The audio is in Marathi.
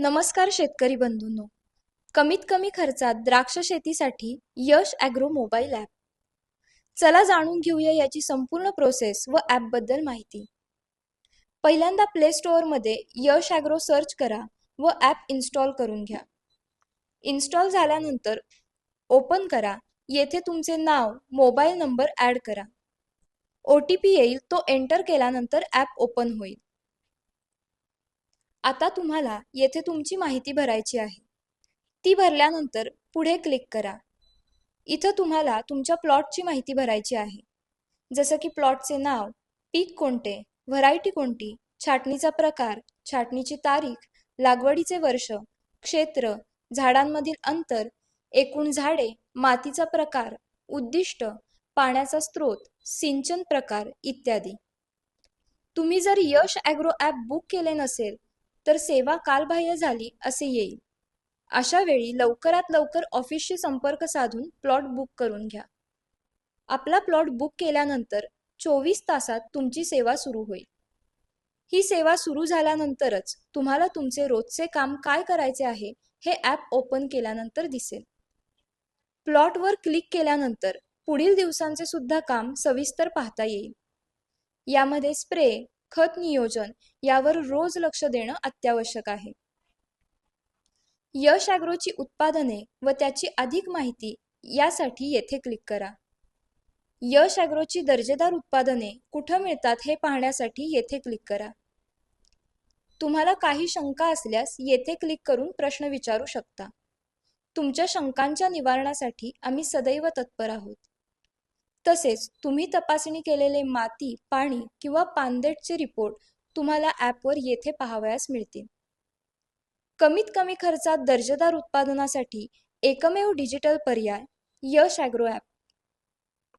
नमस्कार शेतकरी बंधूंनो. कमीत कमी खर्चात द्राक्ष शेतीसाठी यश ॲग्रो मोबाईल ॲप. चला जाणून घेऊया याची संपूर्ण प्रोसेस व ॲपबद्दल माहिती. पहिल्यांदा प्ले स्टोअरमध्ये यश ॲग्रो सर्च करा व ॲप इन्स्टॉल करून घ्या. इन्स्टॉल झाल्यानंतर ओपन करा. येथे तुमचे नाव मोबाईल नंबर ॲड करा. ओ टी पी येईल तो एंटर केल्यानंतर ॲप ओपन होईल. आता तुम्हाला येथे तुमची माहिती भरायची आहे. ती भरल्यानंतर पुढे क्लिक करा. इथं तुम्हाला तुमच्या प्लॉटची माहिती भरायची आहे. जसं की प्लॉटचे नाव पीक कोणते व्हरायटी कोणती छाटणीचा प्रकार छाटणीची तारीख लागवडीचे वर्ष क्षेत्र झाडांमधील अंतर एकूण झाडे मातीचा प्रकार उद्दिष्ट पाण्याचा स्रोत सिंचन प्रकार इत्यादी. तुम्ही जर यश ॲग्रो ॲप बुक केले नसेल तर सेवा कालबाह्य झाली असे येईल. अशा वेळी लवकरात लवकर ऑफिसशी संपर्क साधून प्लॉट बुक करून घ्या. आपला प्लॉट बुक केल्यानंतर चोवीस तासात तुमची सेवा सुरू होईल. ही सेवा सुरू झाल्यानंतरच तुम्हाला तुमचे रोजचे काम काय करायचे आहे हे ॲप ओपन केल्यानंतर दिसेल. प्लॉटवर क्लिक केल्यानंतर पुढील दिवसांचे सुद्धा काम सविस्तर पाहता येईल. यामध्ये स्प्रे खत नियोजन यावर रोज लक्ष देणं अत्यावश्यक आहे. यश ॲग्रोची उत्पादने व त्याची अधिक माहिती यासाठी येथे क्लिक करा. यश ॲग्रोची दर्जेदार उत्पादने कुठं मिळतात हे पाहण्यासाठी येथे क्लिक करा. तुम्हाला काही शंका असल्यास येथे क्लिक करून प्रश्न विचारू शकता. तुमच्या शंकांच्या निवारणासाठी आम्ही सदैव तत्पर आहोत. तसेच तुम्ही तपासणी केलेले माती पाणी किंवा पानदेटचे रिपोर्ट तुम्हाला ॲपवर येथे पाहावयास मिळतील. कमीत कमी खर्चात दर्जेदार उत्पादनासाठी एकमेव डिजिटल पर्याय यश ॲग्रो ॲप